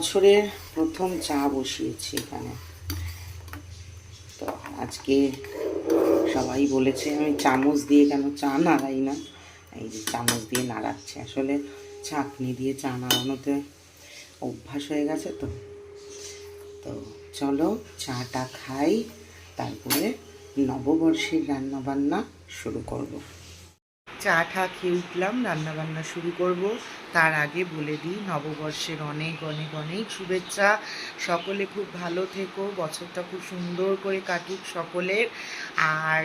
বছরের প্রথম চা বসিয়েছি এখানে। তো আজকে সবাই বলেছে, আমি চামচ দিয়ে কেন চা নাড়াই না? এই যে চামচ দিয়ে নাড়াচ্ছে। আসলে ছাঁকনি দিয়ে চা নাড়ানোতে অভ্যাস হয়ে গেছে তো। তো চলো চাটা খাই, তারপরে নববর্ষের রান্নাবান্না শুরু করব। চা টা খেয়ে উঠলাম, রান্নাবান্না শুরু করব। তার আগে বলে দিই, নববর্ষের অনেক অনেক অনেক শুভেচ্ছা। সকলে খুব ভালো থেকো, বছরটা খুব সুন্দর করে কাটুক সকলের। আর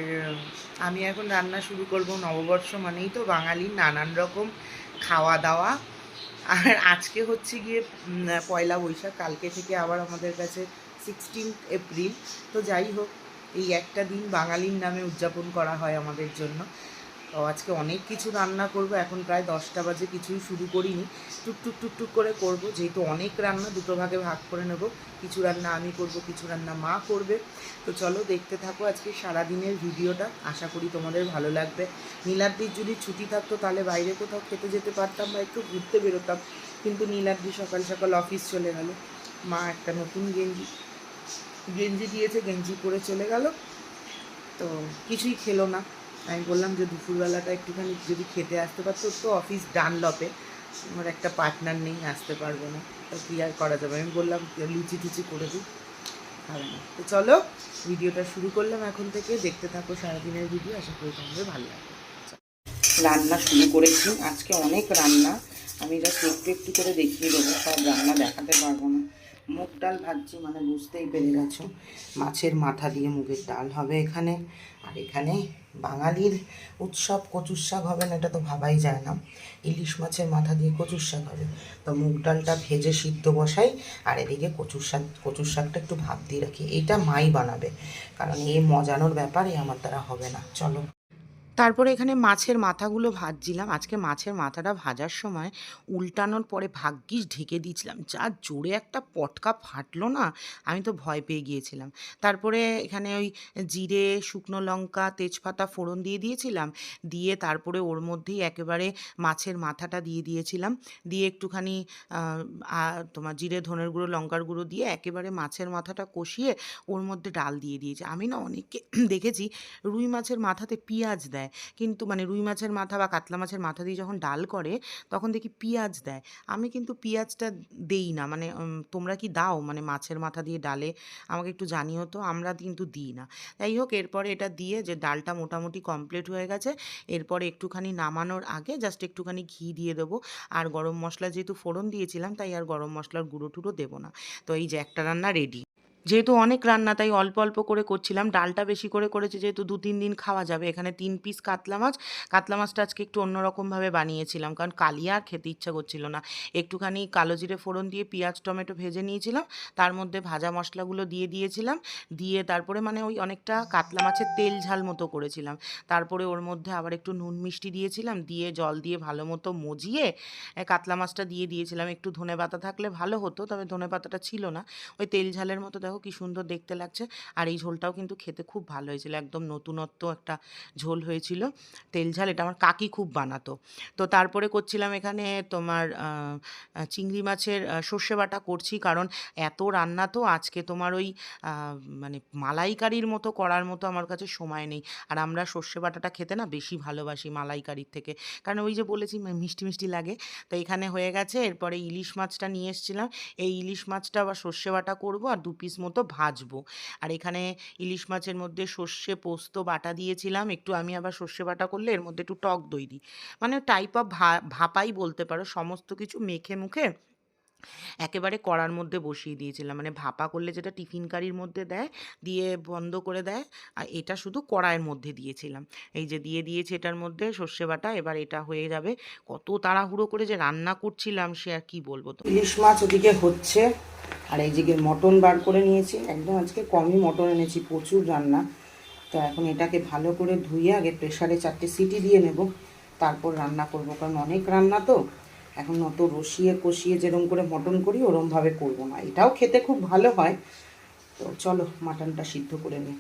আমি এখন রান্না শুরু করব নববর্ষ মানেই তো বাঙালির নানান রকম খাওয়া দাওয়া আর আজকে হচ্ছে গিয়ে পয়লা বৈশাখ, কালকে থেকে আবার আমাদের কাছে সিক্সটিন এপ্রিল তো যাই হোক, এই একটা দিন বাঙালির নামে উদযাপন করা হয় আমাদের জন্য। আজকে অনেক কিছু রান্না করব, এখন প্রায় দশটা বাজে, কিছুই শুরু করিনি। টুকটুক টুকটুক করে করব, যেহেতু অনেক রান্না, দুটো ভাগে ভাগ করে নেব। কিছু রান্না আমি করব, কিছু রান্না মা করবে। তো চলো দেখতে থাকো আজকে সারাদিনের ভিডিওটা, আশা করি তোমাদের ভালো লাগবে। নীলাদ্রির যদি ছুটি থাকতো, তাহলে বাইরে কোথাও খেতে যেতে পারতাম বা একটু ঘুরতে বেরোতাম। কিন্তু নীলাদ্রি সকাল সকাল অফিস চলে গেল। মা একটা নতুন গেঞ্জি গেঞ্জি দিয়েছে, গেঞ্জি পরে চলে গেল। তো কিছুই খেলো না। আমি বললাম যে দুপুরবেলাটা একটুখানি যদি খেতে আসতে পারতো তো অফিস ডানলপে আমার একটা পার্টনার নেই, আসতে পারব না। তো কী আর করা যাবে? আমি বললাম, লুচি টুচি করে দিই। খাবে না। তো চলো, ভিডিওটা শুরু করলাম এখন থেকে। দেখতে থাকো সারাদিনের ভিডিও আশা করি তোমাদের ভালো লাগবে। রান্না শুরু করেছি। আজকে অনেক রান্না। আমি জাস্ট একটু একটু করে দেখিয়ে দেবো। সব রান্না দেখাতে পারব না। মুগ ডাল ভাজছি মানে বুঝতেই পেরে গেছো। মাছের মাথা দিয়ে মুগের ডাল হবে এখানে। আর এখানে বাঙালির উৎসব কচুর শাক হবে না, এটা তো ভাবাই যায় না। ইলিশ মাছের মাথা দিয়ে কচুর শাক হবে। তো মুগ ডালটা ভেজে সিদ্ধ বসাই, আর এদিকে কচুর শাক, কচুর শাকটা একটু ভাব দিয়ে রাখি। এটা মাই বানাবে। কারণ এই মজানোর ব্যাপারে আমার দ্বারা হবে না। চলো। তারপরে এখানে মাছের মাথাগুলো ভাজছিলাম। আজকে মাছের মাথাটা ভাজার সময় উল্টানোর পরে ভাগ্যিস ঢেকে দিয়েছিলাম। যা জোরে একটা পটকা ফাটলো না, আমি তো ভয় পেয়ে গিয়েছিলাম। তারপরে এখানে ওই জিরে, শুকনো লঙ্কা, তেজপাতা ফোড়ন দিয়ে দিয়েছিলাম। দিয়ে তারপরে ওর মধ্যেই একেবারে মাছের মাথাটা দিয়ে দিয়েছিলাম। দিয়ে একটুখানি তোমার জিরে, ধনের গুঁড়ো, লঙ্কার গুঁড়ো দিয়ে একেবারে মাছের মাথাটা কষিয়ে ওর মধ্যে ডাল দিয়ে দিয়েছি। আমি না অনেককে দেখেছি রুই মাছের মাথাতে পেঁয়াজ দেয়। কিন্তু মানে রুই মাছের মাথা বা কাতলা মাছের মাথা দিয়ে যখন ডাল করে, তখন দেখি পেঁয়াজ দেয়। আমি কিন্তু পেঁয়াজটা দেই না। মানে তোমরা কি দাও? মানে মাছের মাথা দিয়ে ডালে আমাকে একটু জানিও তো, আমরা কিন্তু দিই না। যাই হোক, এরপরে এটা দিয়ে যে ডালটা মোটামুটি কমপ্লিট হয়ে গেছে, এরপরে একটুখানি নামানোর আগে জাস্ট একটুখানি ঘি দিয়ে দেবো। আর গরম মশলা যেহেতু ফোড়ন দিয়েছিলাম, তাই আর গরম মশলার গুঁড়ো টুড়ো দেবো না। তো এই যে একটা রান্না রেডি যেহেতু অনেক রান্না, তাই অল্প অল্প করে করছিলাম। ডালটা বেশি করে করেছি, যেহেতু দু, তিন দিন খাওয়া যাবে। এখানে তিন পিস কাতলা মাছ। কাতলা মাছটা আজকে একটু অন্যরকমভাবে বানিয়েছিলাম, কারণ কালিয়া আর খেতে ইচ্ছা করছিল না। একটুখানি কালো জিরে ফোড়ন দিয়ে পেঁয়াজ, টমেটো ভেজে নিয়েছিলাম। তার মধ্যে ভাজা মশলাগুলো দিয়ে দিয়েছিলাম। দিয়ে তারপরে মানে ওই অনেকটা কাতলা মাছের তেল ঝাল মতো করেছিলাম। তারপরে ওর মধ্যে আবার একটু নুন মিষ্টি দিয়েছিলাম। দিয়ে জল দিয়ে ভালো মতো মজিয়ে কাতলা মাছটা দিয়ে দিয়েছিলাম। একটু ধনে পাতা থাকলে ভালো হতো, তবে ধনে পাতাটা ছিল না। ওই তেল ঝালের মতো দেখো কি সুন্দর দেখতে লাগছে। আর এই ঝোলটাও কিন্তু খেতে খুব ভালো হয়েছিল। একদম নতুনত্ব একটা ঝোল হয়েছিল। তেল ঝাল, এটা আমার কাকি খুব বানাতো। তো তারপরে করছিলাম এখানে তোমার চিংড়ি মাছের সর্ষে বাটা করছি। কারণ এত রান্না তো আজকে তোমার ওই মানে মালাইকারির মতো করার মতো আমার কাছে সময় নেই। আর আমরা সর্ষে বাটাটা খেতে না বেশি ভালোবাসি মালাইকারির থেকে। কারণ ওই যে বলেছি মিষ্টি মিষ্টি লাগে। তো এখানে হয়ে গেছে। এরপরে ইলিশ মাছটা নিয়ে এসেছিলাম। এই ইলিশ মাছটা আবার সর্ষে বাটা করব আর দু পিস মতো ভাজবো। আর এখানে ইলিশ মাছের মধ্যে সর্ষে, পোস্ত, বাটা দিয়েছিলাম। একটু আমি আবার সর্ষে বাটা করলে এর মধ্যে একটু টক দই দিই। মানে টাইপ অফ ভাপাই বলতে পারো। সমস্ত কিছু মেখে মুখে একেবারে কড়ার মধ্যে বসিয়ে দিয়েছিলাম। মানে ভাপা করলে যেটা টিফিন কারির মধ্যে দেয়, দিয়ে বন্ধ করে দেয়, আর এটা শুধু কড়াইয়ের মধ্যে দিয়েছিলাম। এই যে দিয়ে দিয়েছি এটার মধ্যে সর্ষে বাটা, এবার এটা হয়ে যাবে। কত তাড়াহুড়ো করে যে রান্না করছিলাম সে আর কি বলব তো। ইলিশ মাছ ওদিকে হচ্ছে, আর এই দিকে মটন বার করে নিয়েছি। একদম আজকে কমই মটন এনেছি, প্রচুর রান্না। তো এখন এটাকে ভালো করে ধুয়ে আগে প্রেশারে চারটে সিটি দিয়ে নেব, তারপর রান্না করব। কারণ অনেক রান্না তো এখন অত রসিয়ে কষিয়ে যেরকম করে মটন করি, ওরমভাবে করব না। এটাও খেতে খুব ভালো হয়। তো চলো, মাটনটা সিদ্ধ করে নিই।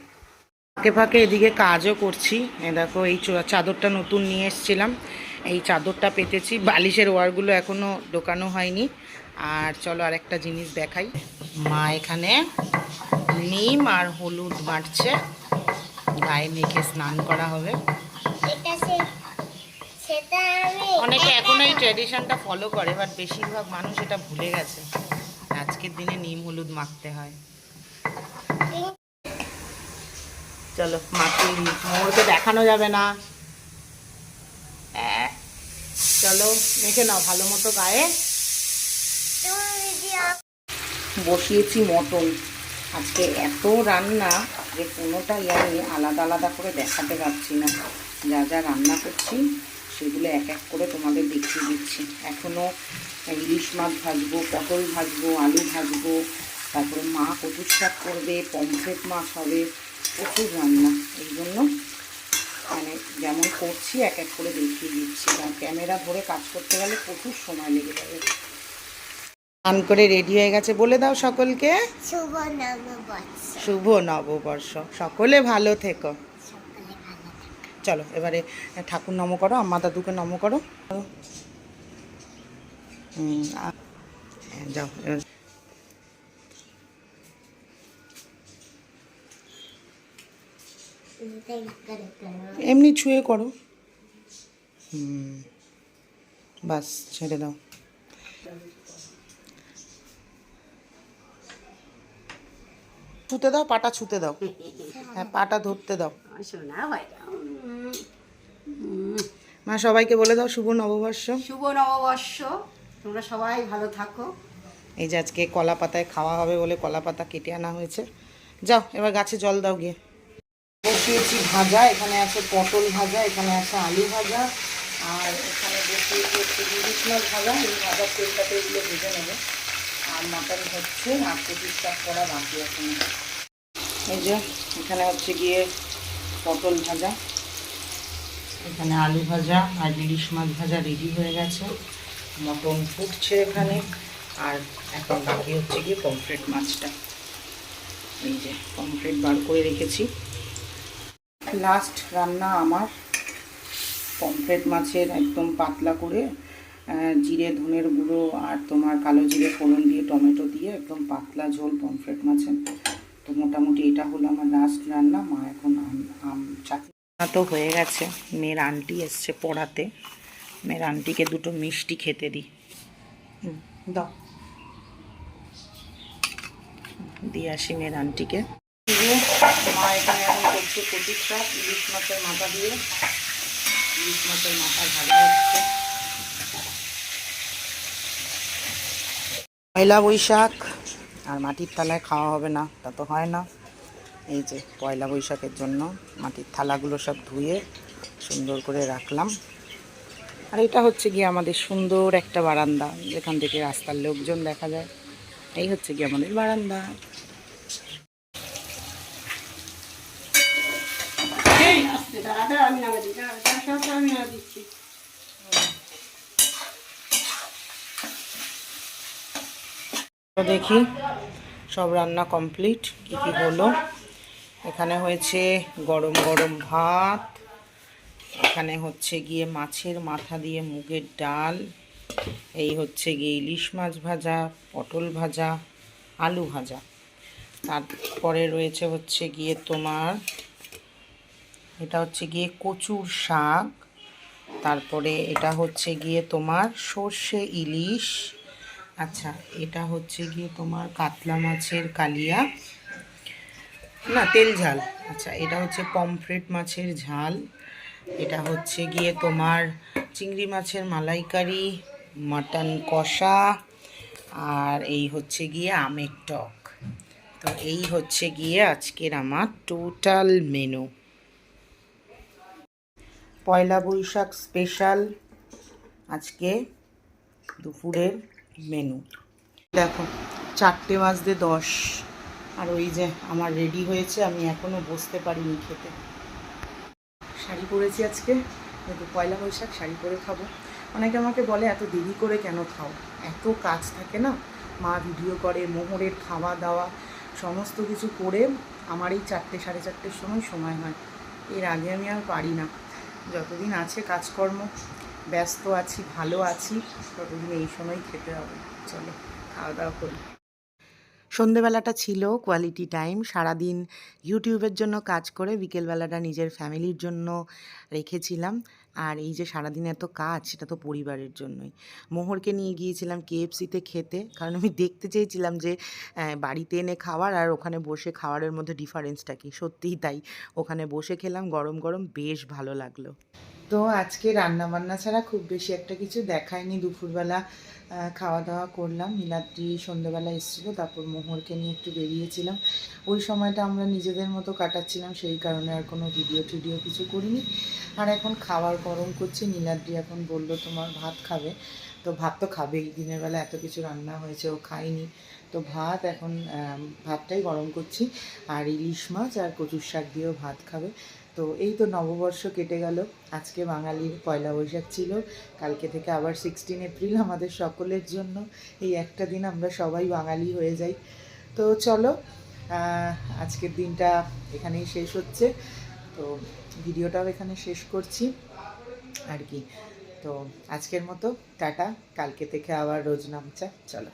ফাঁকে ফাঁকে এদিকে কাজও করছি। দেখো, এই চাদরটা নতুন নিয়ে এসেছিলাম। এই চাদরটা পেতেছি। বালিশের ওয়ারগুলো এখনও ঢোকানো হয়নি। আর চলো আর একটা জিনিস দেখাই। মা এখানে নিম আর হলুদ বাটছে। গায়ে মেখে স্নান করা হবে। অনেকে এখন এই ট্র্যাডিশনটা ফলো করে বাট বেশিরভাগ মানুষ এটা ভুলে গেছে। আজকের দিনে নিম হলুদ মাখতে হয়। চলো দিই মোড়কে দেখানো যাবে না। চলো, মেখে নাও ভালো মতো গায়ে। বসিয়েছি মটন। আজকে এত রান্না যে কোনোটাই আমি আলাদা আলাদা করে দেখাতে পারছি না। যা যা রান্না করছি সেগুলো এক এক করে তোমাদের দেখিয়ে দিচ্ছি। এখনও ইলিশ মাছ ভাজবো পটল ভাজবো আলু ভাজবো তারপরে মা কচুর শাক করবে পমফ্রেট মাছ হবে প্রচুর রান্না। এই জন্য মানে যেমন করছি এক এক করে দেখিয়ে দিচ্ছি। কারণ ক্যামেরা ধরে কাজ করতে গেলে প্রচুর সময় লেগে যাবে। স্নান করে রেডি হয়ে গেছে বলে দাও সকলকে। শুভ নববর্ষ। শুভ নববর্ষ। সকলে ভালো থেকো সকলে ভালো থাকো। চলো, এবারে ঠাকুর নম করো আম্মা দাদুকে নম করো। যাও এমনি ছুঁয়ে করো। হুম বাস, ছেড়ে দাও। ছুতে দাও, পাটা ছুতে দাও। হ্যাঁ পাটা ধরতে দাও। শোনা হয় মা সবাইকে বলে দাও শুভ নববর্ষ। শুভ নববর্ষ। তোমরা সবাই ভালো থাকো। এই যে আজকে কলা পাতায় খাওয়া হবে বলে কলা পাতা কেটে আনা হয়েছে। যাও এবার গাছে জল দাও গিয়ে। বসিয়েছি ভাজা এখানে আছে পটল ভাজা এখানে আছে আলু ভাজা আর এখানে বসিয়েছি হচ্ছে ইলিশ মাছ ভাজা। এই ভাজার তেলটাতে এগুলো ভেজে নেবে। আর মাটন হচ্ছে আর প্রতিষ্ঠা করা বাকি এখন এই যে এখানে হচ্ছে গিয়ে পটল ভাজা। এখানে আলু ভাজা আর ইলিশ মাছ ভাজা রেডি হয়ে গেছে। মটন ফুটছে এখানে আর এখন বাকি হচ্ছে গিয়ে পমফ্রেট মাছটা। এই যে পমফ্রেট বার করে রেখেছি। লাস্ট রান্না আমার পমফ্রেট মাছের একদম পাতলা করে জিরে, ধনের গুঁড়ো আর তোমার কালো জিরে ফোড়ন দিয়ে, টমেটো দিয়ে একদম পাতলা ঝোল পমফ্রেট মাছের। তো মোটামুটি এটা হলো আমার লাস্ট রান্না, মা এখন আম চাটনি তো হয়ে গেছে। মেয়ের আন্টি এসছে পড়াতে। মেয়ের আন্টিকে দুটো মিষ্টি খেতে দিই। দাও। দিয়ে আসি মেয়ের আন্টিকে। মা এখানে ইলিশ মাছের মাথা দিয়ে। ইলিশ মাছের মাথা পয়লা বৈশাখ, আর মাটির থালায় খাওয়া হবে না, তা তো হয় না। এই যে পয়লা বৈশাখের জন্য মাটির থালাগুলো সব ধুয়ে সুন্দর করে রাখলাম। আর এটা হচ্ছে গিয়ে আমাদের সুন্দর একটা বারান্দা যেখান থেকে রাস্তার লোকজন দেখা যায়। এই হচ্ছে গিয়ে আমাদের বারান্দা। দেখি সব রান্না কমপ্লিট কী কী হলো। এখানে হয়েছে গরম গরম ভাত, এখানে হচ্ছে গিয়ে মাছের মাথা দিয়ে মুগের ডাল, এই হচ্ছে গিয়ে ইলিশ মাছ ভাজা, পটল ভাজা, আলু ভাজা। তারপরে রয়েছে হচ্ছে গিয়ে তোমার, এটা হচ্ছে গিয়ে কচুর শাক, তারপরে এটা হচ্ছে গিয়ে তোমার সর্ষে ইলিশ আচ্ছা এটা হচ্ছে গিয়ে তোমার কাতলা মাছের কালিয়া। না, তেল ঝাল। আচ্ছা এটা হচ্ছে পমফ্রেট মাছের ঝাল। এটা হচ্ছে গিয়ে তোমার চিংড়ি মাছের মালাইকারি, মাটন কষা, আর এই হচ্ছে গিয়ে আমের টক। তো এই হচ্ছে গিয়ে আজকের আমার total menu Poila Baishakh special আজকে দুপুরের মেনু দেখো, চারটে বাজতে দশ। আর ওই যে আমার রেডি হয়েছে, আমি এখনও বসতে পারিনি খেতে। শাড়ি পরেছি আজকে যেহেতু পয়লা বৈশাখ, শাড়ি পরে খাব। অনেকে আমাকে বলে, এত দেরি করে কেন খাও? এত কাজ থাকে না? মা ভিডিও করে, মোহরের খাওয়া দাওয়া, সমস্ত কিছু করে আমার এই চারটে, সাড়ে চারটের সময় সময় হয়। এর আগে আমি আর পারি না। যতদিন আছে কাজকর্ম, ব্যস্ত আছি, ভালো আছি, ততদিন এই সময় খেতে হবে। চলো, খাওয়া দাওয়া করি। সন্ধেবেলাটা ছিল কোয়ালিটি টাইম সারাদিন ইউটিউবের জন্য কাজ করে বিকেলবেলাটা নিজের ফ্যামিলির জন্য রেখেছিলাম। আর এই যে সারাদিন এত কাজ, সেটা তো পরিবারের জন্যই। মোহরকে নিয়ে গিয়েছিলাম কেএফসিতে খেতে, কারণ আমি দেখতে চেয়েছিলাম যে বাড়িতে এনে খাওয়ার আর ওখানে বসে খাওয়ারের মধ্যে ডিফারেন্সটা কি? সত্যিই তাই। ওখানে বসে খেলাম, গরম গরম, বেশ ভালো লাগল। তো আজকে রান্না বান্না ছাড়া খুব বেশি একটা কিছু দেখায়নি দুপুরবেলা খাওয়া দাওয়া করলাম। নীলাদ্রি সন্ধ্যেবেলা এসেছিল, তারপর মোহরকে নিয়ে একটু বেরিয়েছিলাম। ওই সময়টা আমরা নিজেদের মতো কাটাচ্ছিলাম, সেই কারণে আর কোনো ভিডিও টিডিও কিছু করিনি। আর এখন খাবার গরম করছি। নীলাদ্রি এখন বলল, তোমার ভাত খাবে। তো ভাত তো খাবেই। দিনের বেলা এত কিছু রান্না হয়েছে, ও খায়নি। তো ভাত এখন ভাতটাই গরম করছি। আর ইলিশ মাছ আর কচুর শাক দিয়েও ভাত খাবে। তো এই তো নববর্ষ কেটে গেল। আজকে বাঙালির পয়লা বৈশাখ ছিল। কালকে থেকে আবার সিক্সটিন এপ্রিল আমাদের সকলের জন্য। এই একটা দিন আমরা সবাই বাঙালি হয়ে যাই। তো চলো আজকের দিনটা এখানেই শেষ হচ্ছে। তো ভিডিওটাও এখানে শেষ করছি। আর কি। তো আজকের মতো, টাটা। কালকে থেকে আবার রোজ নামচা। চলো।